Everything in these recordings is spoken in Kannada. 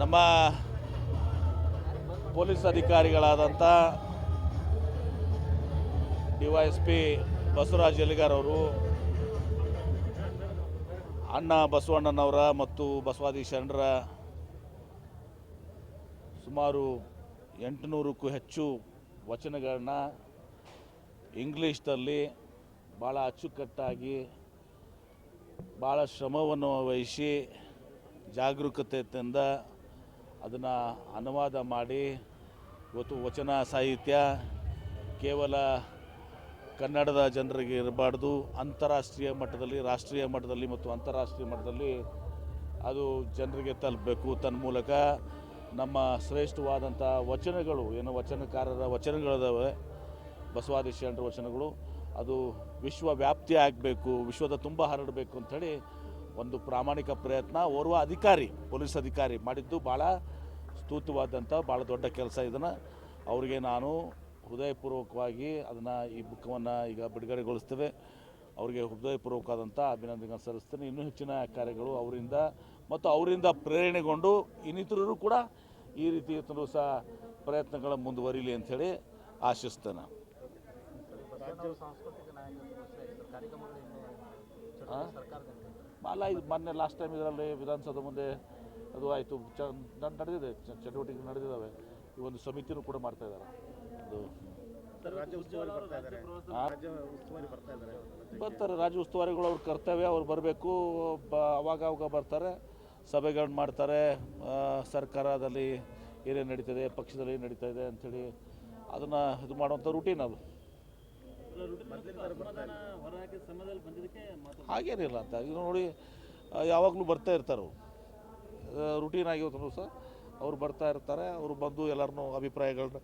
ನಮ್ಮ police ಅಧಿಕಾರಿಗಳಾದಂಥ D Y S P Basavaraj Eligar ಅವರು ಅಣ್ಣ ಬಸವಣ್ಣನವರ ಮತ್ತು ಬಸವಾದಿ ಶರಣರ ಸುಮಾರು ಎಂಟುನೂರಕ್ಕೂ ಹೆಚ್ಚು ವಚನಗಳನ್ನ ಇಂಗ್ಲೀಷ್ನಲ್ಲಿ ಭಾಳ ಅಚ್ಚುಕಟ್ಟಾಗಿ ಭಾಳ ಶ್ರಮವನ್ನು ವಹಿಸಿ ಜಾಗರೂಕತೆಯಿಂದ ಅದನ್ನು ಅನುವಾದ ಮಾಡಿ ಇವತ್ತು ವಚನ ಸಾಹಿತ್ಯ ಕೇವಲ ಕನ್ನಡದ ಜನರಿಗೆ ಇರಬಾರ್ದು, ಅಂತಾರಾಷ್ಟ್ರೀಯ ಮಟ್ಟದಲ್ಲಿ, ರಾಷ್ಟ್ರೀಯ ಮಟ್ಟದಲ್ಲಿ ಮತ್ತು ಅಂತಾರಾಷ್ಟ್ರೀಯ ಮಟ್ಟದಲ್ಲಿ ಅದು ಜನರಿಗೆ ತಲುಪಬೇಕು. ತನ್ನ ಮೂಲಕ ನಮ್ಮ ಶ್ರೇಷ್ಠವಾದಂಥ ವಚನಗಳು, ಏನು ವಚನಕಾರರ ವಚನಗಳಿದಾವೆ, ಬಸವಾದಿ ಶರಣರ ವಚನಗಳು, ಅದು ವಿಶ್ವವ್ಯಾಪ್ತಿ ಆಗಬೇಕು ವಿಶ್ವದ ತುಂಬ ಹರಡಬೇಕು ಅಂಥೇಳಿ ಒಂದು ಪ್ರಾಮಾಣಿಕ ಪ್ರಯತ್ನ. ಓರ್ವ ಅಧಿಕಾರಿ, ಪೊಲೀಸ್ ಅಧಿಕಾರಿ ಮಾಡಿದ್ದು ಭಾಳ ಸ್ತುತವಾದಂಥ, ಭಾಳ ದೊಡ್ಡ ಕೆಲಸ ಇದನ್ನು. ಅವರಿಗೆ ನಾನು ಹೃದಯಪೂರ್ವಕವಾಗಿ ಅದನ್ನು ಈ ಬುಕ್ಕವನ್ನು ಈಗ ಬಿಡುಗಡೆಗೊಳಿಸ್ತೇವೆ. ಅವರಿಗೆ ಹೃದಯಪೂರ್ವಕವಾದಂಥ ಅಭಿನಂದನೆ ಸಲ್ಲಿಸ್ತೇನೆ. ಇನ್ನೂ ಹೆಚ್ಚಿನ ಕಾರ್ಯಗಳು ಅವರಿಂದ ಮತ್ತು ಅವರಿಂದ ಪ್ರೇರಣೆಗೊಂಡು ಇನ್ನಿತರರು ಕೂಡ ಈ ರೀತಿ ಸಹ ಪ್ರಯತ್ನಗಳ ಮುಂದುವರಿಲಿ ಅಂಥೇಳಿ ಆಶಿಸ್ತೇನೆ? ಅಲ್ಲ ಇದು ಮೊನ್ನೆ ಲಾಸ್ಟ್ ಟೈಮ್ ಇದರಲ್ಲಿ ವಿಧಾನಸೌಧ ಮುಂದೆ ಅದು ಆಯಿತು. ಚ ನಡೆದಿದೆ. ಚಟುವಟಿಕೆ ನಡೆದಿದ್ದಾವೆ. ಈ ಒಂದು ಸಮಿತಿನೂ ಕೂಡ ಮಾಡ್ತಾ ಇದ್ದಾರೆ. ಅದು ಬರ್ತಾರೆ. ರಾಜ್ಯ ಉಸ್ತುವಾರಿಗಳು ಅವ್ರ ಕರ್ತವ್ಯ ಅವ್ರು ಬರಬೇಕು. ಬ ಅವಾಗ ಅವಾಗ ಬರ್ತಾರೆ. ಸಭೆಗಳನ್ನ ಮಾಡ್ತಾರೆ. ಸರ್ಕಾರದಲ್ಲಿ ಏನೇನು ನಡೀತದೆ ಪಕ್ಷದಲ್ಲಿ ಏನು ನಡೀತಾ ಇದೆ ಅಂಥೇಳಿ ಅದನ್ನು ಇದು ಮಾಡುವಂಥ ರೂಟೀನ್ ಅದು. ಹಾಗೇನಿಲ್ಲ ಅಂತ. ಈಗ ನೋಡಿ ಯಾವಾಗಲೂ ಬರ್ತಾ ಇರ್ತಾರೆ ರುಟೀನ್ ಆಗಿವತ್ತು ಸಹ ಅವ್ರು ಬರ್ತಾ ಇರ್ತಾರೆ ಅವರು ಬಂದು ಎಲ್ಲರನ್ನೂ ಅಭಿಪ್ರಾಯಗಳನ್ನ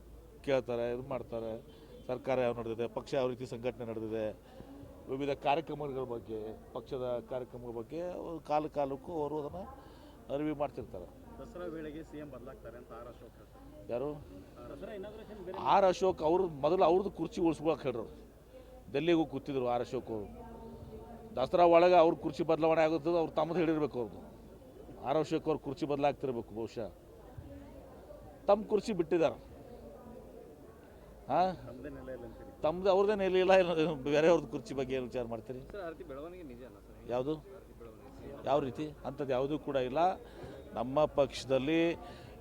ಕೇಳ್ತಾರೆ ಇದು ಮಾಡ್ತಾರೆ. ಸರ್ಕಾರ ಯಾವ ನಡೆದಿದೆ ಪಕ್ಷ ಯಾವ ರೀತಿ ಸಂಘಟನೆ ನಡೆದಿದೆ ವಿವಿಧ ಕಾರ್ಯಕ್ರಮಗಳ ಬಗ್ಗೆ ಪಕ್ಷದ ಕಾರ್ಯಕ್ರಮಗಳ ಬಗ್ಗೆ ಅವ್ರು ಕಾಲ ಕಾಲಕ್ಕೂ ಅವರು ಅದನ್ನು ಅರಿವಿ ಮಾಡ್ತಿರ್ತಾರೆ. ದಸರಾ ವೇಳೆಗೆ ಸಿಎಂ ಬದಲಾಗ್ತಾರೆ ಅಂತ ಆರ್ ಅಶೋಕ್ ಯಾರು? ಆರ್ ಅಶೋಕ್. ಅವರು ಮೊದಲು ಅವ್ರದ್ದು ಕುರ್ಚಿ ಉಳಿಸ್ಕೊಳಕ್ಕೆ ಹೇಳ್ರು ಡೆಲ್ಲಿಗೂ ಕೂತಿದ್ರು ಆರ್ ಅಶೋಕ್ ಅವರು. ದಸರಾ ಒಳಗೆ ಅವ್ರ ಕುರ್ಚಿ ಬದಲಾವಣೆ ಆಗುತ್ತದೆ ಅವ್ರು ತಮ್ಮದು ಹಿಡಿರ್ಬೇಕು ಅವ್ರದ್ದು ಆರ್ ಅಶೋಕ್ ಅವ್ರ ಕುರ್ಚಿ ಬದಲಾಗ್ತಿರ್ಬೇಕು ಬಹುಶಃ. ತಮ್ಮ ಕುರ್ಚಿ ಬಿಟ್ಟಿದ್ದಾರೆ ಹಾಂ? ತಮ್ಮದೇ ಅವ್ರದ್ದೇ ನೆಲೆಯಿಲ್ಲ ಇಲ್ಲ ಬೇರೆಯವ್ರದ್ದು ಕುರ್ಚಿ ಬಗ್ಗೆ ಏನು ವಿಚಾರ ಮಾಡ್ತೀರಿ? ಯಾವುದು? ಯಾವ ರೀತಿ? ಅಂಥದ್ದು ಯಾವುದೂ ಕೂಡ ಇಲ್ಲ. ನಮ್ಮ ಪಕ್ಷದಲ್ಲಿ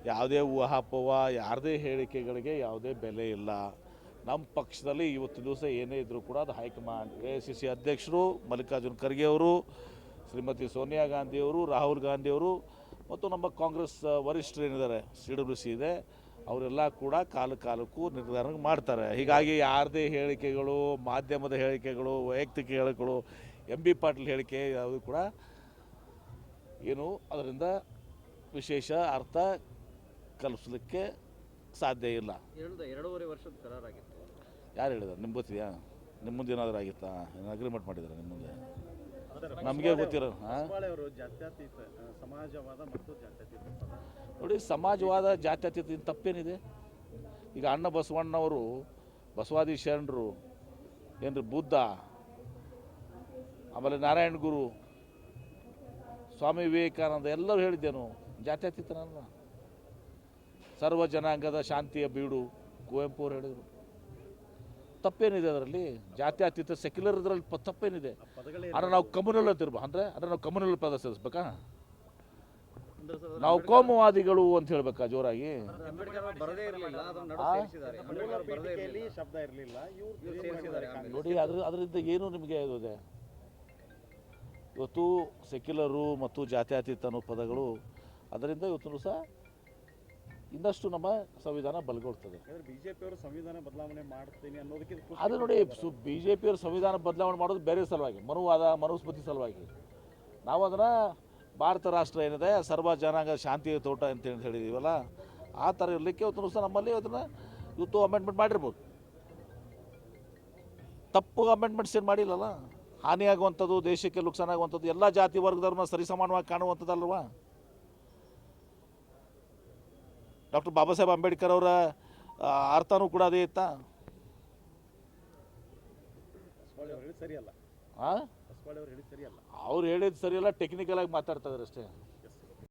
ಯಾವುದೇ ಊಹಾಪೋಹ ಯಾರದೇ ಹೇಳಿಕೆಗಳಿಗೆ ಯಾವುದೇ ಬೆಲೆ ಇಲ್ಲ. ನಮ್ಮ ಪಕ್ಷದಲ್ಲಿ ಇವತ್ತು ದಿವಸ ಏನೇ ಇದ್ದರೂ ಕೂಡ ಅದು ಹೈಕಮಾಂಡ್, ಎ ಸಿ ಸಿ ಅಧ್ಯಕ್ಷರು, ಮಲ್ಲಿಕಾರ್ಜುನ್ ಖರ್ಗೆ ಅವರು, ಶ್ರೀಮತಿ ಸೋನಿಯಾ ಗಾಂಧಿಯವರು ರಾಹುಲ್ ಗಾಂಧಿಯವರು ಮತ್ತು ನಮ್ಮ ಕಾಂಗ್ರೆಸ್ ವರಿಷ್ಠರು ಏನಿದ್ದಾರೆ, ಸಿ ಡಬ್ಲ್ಯೂ ಸಿ ಇದೆ, ಅವರೆಲ್ಲ ಕೂಡ ಕಾಲ ಕಾಲಕ್ಕೂ ನಿರ್ಧಾರ ಮಾಡ್ತಾರೆ. ಹೀಗಾಗಿ ಯಾರದೇ ಹೇಳಿಕೆಗಳು, ಮಾಧ್ಯಮದ ಹೇಳಿಕೆಗಳು, ವೈಯಕ್ತಿಕ ಹೇಳಿಕೆಗಳು, ಎಂ ಬಿ ಪಾಟೀಲ್ ಹೇಳಿಕೆ ಯಾವುದು ಕೂಡ ಏನು ಅದರಿಂದ ವಿಶೇಷ ಅರ್ಥ ಕಲ್ಪಿಸಲಿಕ್ಕೆ ಸಾಧ್ಯ ಇಲ್ಲ. ಎರಡು, ಎರಡೂವರೆ ವರ್ಷದ ಕರಾರಾಗಿತ್ತು. ಯಾರು ಹೇಳಿದಾರೆ? ನಿಮ್ಗೆ ಗೊತ್ತಿದೆಯಾ? ನಿಮ್ಮ ಮುಂದೆ ಏನಾದರೂ ಆಗಿತ್ತಾ? ಏನು ಅಗ್ರಿಮೆಂಟ್ ಮಾಡಿದ್ದಾರೆ ನಿಮ್ಮ ಮುಂದೆ? ನಮಗೆ ಗೊತ್ತಿರೋ ಹಾಂ ಸಮಾಜವಾದ ಮತ್ತು ನೋಡಿ ಸಮಾಜವಾದ ಜಾತ್ಯತೀತ ತಪ್ಪೇನಿದೆ? ಈಗ ಅಣ್ಣ ಬಸವಣ್ಣವರು ಬಸವಾದಿ ಶರಣರು ಏನ್ರಿ ಬುದ್ಧ ಆಮೇಲೆ ನಾರಾಯಣ ಗುರು ಸ್ವಾಮಿ ವಿವೇಕಾನಂದ ಎಲ್ಲರೂ ಹೇಳಿದ್ದೇನು ಜಾತ್ಯತೀತನಲ್ಲ. ಸರ್ವ ಜನಾಂಗದ ಶಾಂತಿಯ ಬೀಡು ಕುವೆಂಪು ಅವರು ಹೇಳಿದರು. ತಪ್ಪೇನಿದೆ ಅದರಲ್ಲಿ. ಜಾತ್ಯತೀತ ಸೆಕ್ಯುಲರ್ ಇದರಲ್ಲಿ ತಪ್ಪೇನಿದೆ. ಆದ್ರೆ ನಾವು ಕಮ್ಯುನಲ್ ಅಂತಿರ್ಬ ಅಂದ್ರೆ ಅದ್ರ ನಾವು ಕಮ್ಯುನಲ್ ಪದ ಸೇರಿಸ್ಬೇಕಾ? ನಾವು ಕೋಮುವಾದಿಗಳು ಅಂತ ಹೇಳ್ಬೇಕಾ ಜೋರಾಗಿ? ಅಂಬೇಡ್ಕರ್ ಬರದೇ ಇರಲಿಲ್ಲ ಅದನ್ನು ನಡು ಆ? ಸೇರಿಸಿದ್ದಾರೆ ಬರದೇ ಇರಲಿಲ್ಲ. ಶಬ್ದ ಇರಲಿಲ್ಲ. ಇವ್ರು ಇವ್ರು ಸೇರಿಸಿದ್ದಾರೆ ಸೇರಿಸಿದ್ದಾರೆ ನೋಡಿ ಅದ್ರ ಅದರಿಂದ ಏನು ನಿಮಗೆ ಇದೆ? ಇವತ್ತು ಸೆಕ್ಯುಲರು ಮತ್ತು ಜಾತ್ಯತೀತ ಅನ್ನೋ ಪದಗಳು ಅದರಿಂದ ಇವತ್ತು ಸಹ ಇನ್ನಷ್ಟು ನಮ್ಮ ಸಂವಿಧಾನ ಬಲಗೊಳ್ತದೆ. ಸಂವಿಧಾನ ಬದಲಾವಣೆ ಮಾಡ್ತೀನಿ ಅನ್ನೋದಕ್ಕೆ ಅದು ನೋಡಿ ಸು ಬಿ ಜೆ ಪಿಯವರು ಸಂವಿಧಾನ ಬದಲಾವಣೆ ಮಾಡೋದು ಬೇರೆ ಸಲುವಾಗಿ ಮನುವಾದ ಮನುಸ್ಮೃತಿ ಸಲುವಾಗಿ. ನಾವು ಅದನ್ನು ಭಾರತ ರಾಷ್ಟ್ರ ಏನಿದೆ ಸರ್ವ ಜನಾಂಗ ಶಾಂತಿಯ ತೋಟ ಅಂತ ಹೇಳಿ ಹೇಳಿದೀವಲ್ಲ ಆ ಥರ ಇರಲಿಕ್ಕೆ ಇವತ್ತು ಸಹ ನಮ್ಮಲ್ಲಿ ಅದನ್ನು ಇವತ್ತು ಅಮೆಂಡ್ಮೆಂಟ್ ಮಾಡಿರ್ಬೋದು. ತಪ್ಪು ಅಮೆಂಡ್ಮೆಂಟ್ಸ್ ಏನು ಮಾಡಿಲ್ಲಲ್ಲ? ಹಾನಿಯಾಗುವಂಥದ್ದು ದೇಶಕ್ಕೆ ನುಕ್ಸಾನ ಆಗುವಂಥದ್ದು ಎಲ್ಲ ಜಾತಿ ವರ್ಗದವ್ರನ್ನ ಸರಿಸಮಾನವಾಗಿ ಕಾಣುವಂಥದ್ದಲ್ವಾ? ಡಾಕ್ಟರ್ ಬಾಬಾ ಸಾಹೇಬ್ ಅಂಬೇಡ್ಕರ್ ಅವರ ಅರ್ಥನೂ ಕೂಡ ಅದೇ ಇತ್ತಾ? ಅವರು ಹೇಳಿದ್ದು ಸರಿಯಲ್ಲ. ಟೆಕ್ನಿಕಲ್ ಆಗಿ ಮಾತಾಡ್ತಾ ಇದ್ರಷ್ಟೇ ಅಷ್ಟೇ.